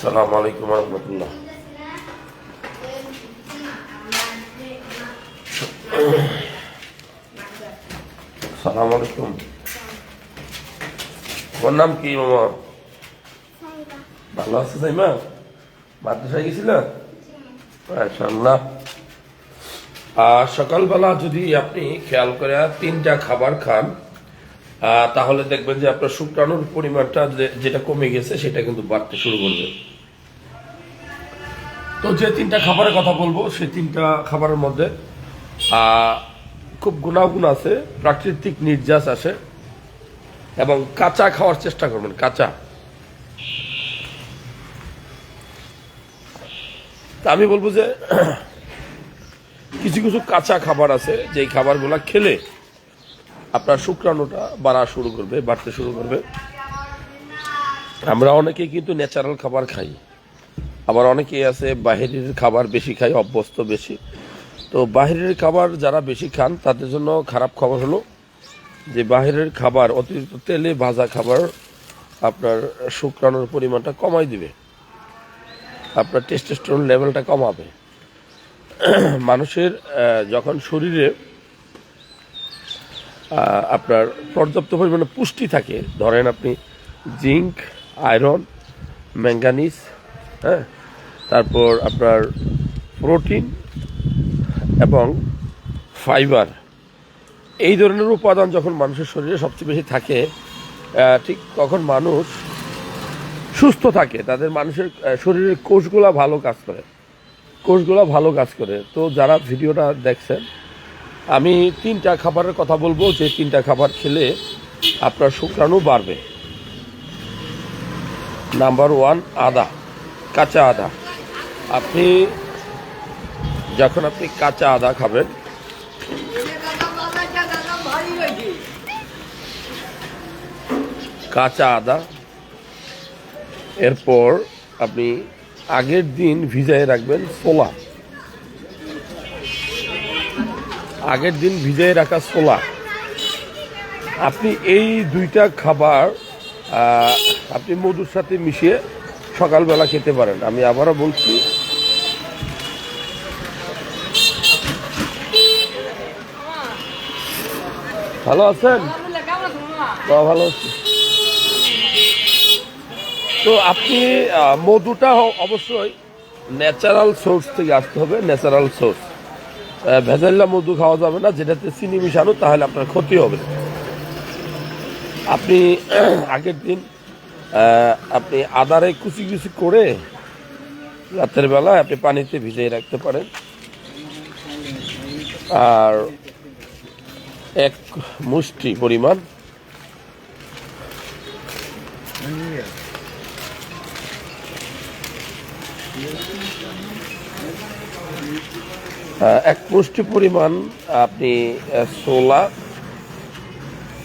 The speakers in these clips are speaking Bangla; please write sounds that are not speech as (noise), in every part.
আসসালামু আলাইকুম রহমতুল্লাহ। সালাম আলাইকুম। তোমার নাম কি, মামা? ভালো আছে তাই মা মাদ্রাসায় গেছিল? মাশাআল্লাহ। আর সকালবেলা যদি আপনি খেয়াল করে তিনটা খাবার খান তাহলে দেখবেন যে আপনার শুক্রাণুর পরিমাণটা যেটা কমে গেছে, সেটা কিন্তু বাড়তে শুরু করবে। তো যে তিনটা খাবারের কথা বলব, সেই তিনটা খাবারের মধ্যে খুব গুণাগুণ আছে, প্রাকৃতিক নির্যাস আছে, এবং কাঁচা খাওয়ার চেষ্টা করবেন, কাঁচা। আমি বলব যে, (clears throat) কিছু কিছু কাঁচা খাবার আছে, যেই খাবারগুলো খেলে আপনার শুক্রাণুটা বাড়া শুরু করবে, বাড়তে শুরু করবে। আমরা অনেকেই কিন্তু ন্যাচারাল খাবার খাই। আবার অনেকেই আছে, বাহিরের খাবার বেশি খাই অভ্যস্ত বেশি। তো বাহিরের খাবার যারা বেশি খান, তাদের জন্য খারাপ খবর হলো যে বাহিরের খাবার, অতিরিক্ত তেলে ভাজা খাবার আপনার শুক্রাণুর পরিমাণটা কমাই দিবে। আপনার টেস্টোস্টেরন লেভেলটা কমাবে। মানুষের যখন শরীরে আপনার পর্যাপ্ত পরিমাণে পুষ্টি থাকে। ধরেন আপনি জিঙ্ক আয়রন, ম্যাঙ্গানিজ হ্যাঁ তারপর আপনার প্রোটিন এবং ফাইবার। এই ধরনের উপাদান যখন মানুষের শরীরে সবচেয়ে বেশি থাকে ঠিক তখন মানুষ সুস্থ থাকে। তাদের মানুষের শরীরের কোষগুলা ভালো কাজ করে। কোষগুলো ভালো কাজ করে। তো যারা ভিডিওটা দেখছেন আমি তিনটা খাবারের কথা বলব। যে তিনটা খাবার খেলে আপনার শুক্রাণু বাড়বে। নাম্বার ওয়ান আদা। কাঁচা আদা। আপনি যখন আপনি কাঁচা আদা খাবেন, কাঁচা আদা, এরপর আপনি আগের দিন ভিজায় রাখবেন ছোলা আগের দিন ভিজায় রাখা ছোলা। আপনি এই দুইটা খাবার আপনি মধুর সাথে মিশিয়ে সকালবেলা খেতে পারেন। আমি আবারও বলছি ভালো আছেন? ভালো আছি তো আপনি মধুটা অবশ্যই ন্যাচারাল সোর্স থেকে আসতে হবে ন্যাচারাল সোর্স ভেজাল্লা মধু খাওয়া যাবে না, যেটাতে চিনি মিশানো, তাহলে আপনার ক্ষতি হবে। আপনি (clears throat) আগের দিন আপনি আদারে কুচি কুচি করে রাতের বেলা আপনি পানিতে ভিজিয়ে রাখতে পারেন। আর এক মুষ্টি পরিমাণ এক মুষ্টি পরিমাণ আপনি ছোলা।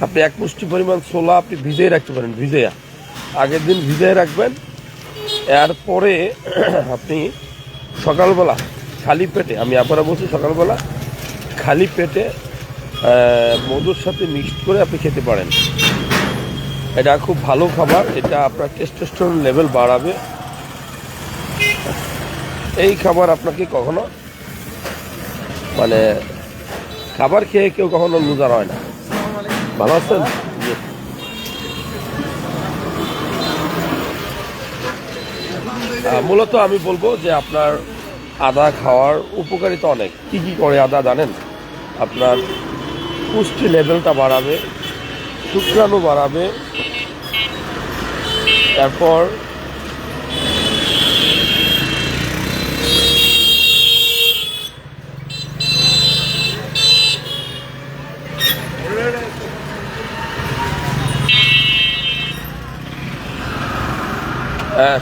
আপনি এক মুষ্টি পরিমাণ ছোলা আপনি ভিজিয়ে রাখতে পারেন ভিজেয়া আগের দিন ভিজিয়ে রাখবেন। এরপরে (clears throat) আপনি সকালবেলা খালি পেটে, আমি আবার বলছি সকালবেলা, খালি পেটে মধুর সাথে মিক্সড করে আপনি খেতে পারেন। এটা খুব ভালো খাবার, এটা আপনার টেস্টোস্টেরন লেভেল বাড়াবে। এই খাবার আপনাকে কখনো মানে খাবার খেয়ে কেউ কখনো লুজার হয় না। ভালো আছেন? মূলত আমি বলব যে আপনার আদা খাওয়ার উপকারিতা অনেক। কি কি করে আদা, জানেন? আপনার পুষ্টি লেভেলটা বাড়াবে, শুক্রাণু বাড়াবে, তারপর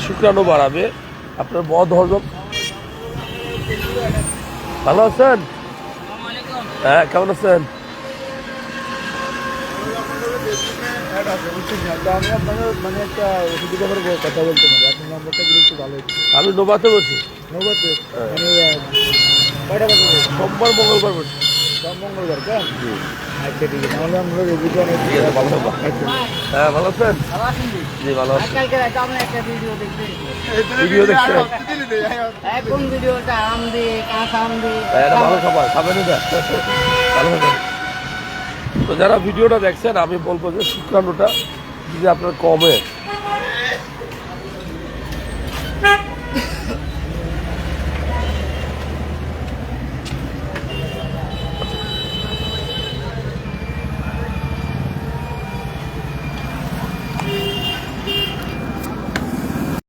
শুক্রাণু বাড়াবে। আপনার বদ হজম। ভালো আছেন? হ্যাঁ কেমন আছেন? আমি নোবাতে বসি। নৌকাতে মানে সোমবার মঙ্গলবার বসি। মঙ্গলবার কেন আচ্ছা ঠিক আছে তাহলে আমরা রেজিকে অনেক ঠিক আছে ভালো আচ্ছা। হ্যাঁ ভালো আছেন? ভালো আছেন জি? জি ভালো আছি। আজকালকে রাতে আমরা একটা ভিডিও দেখতে ভিডিও দেখছেন? এখন ভিডিওটা আম দিয়ে কাঁচা আম দিয়ে? এটা ভালো খাবার খাবেন এটা ভালো তো যারা ভিডিওটা দেখছেন আমি বলব যে শুক্রাণুটা যদি আপনার কমে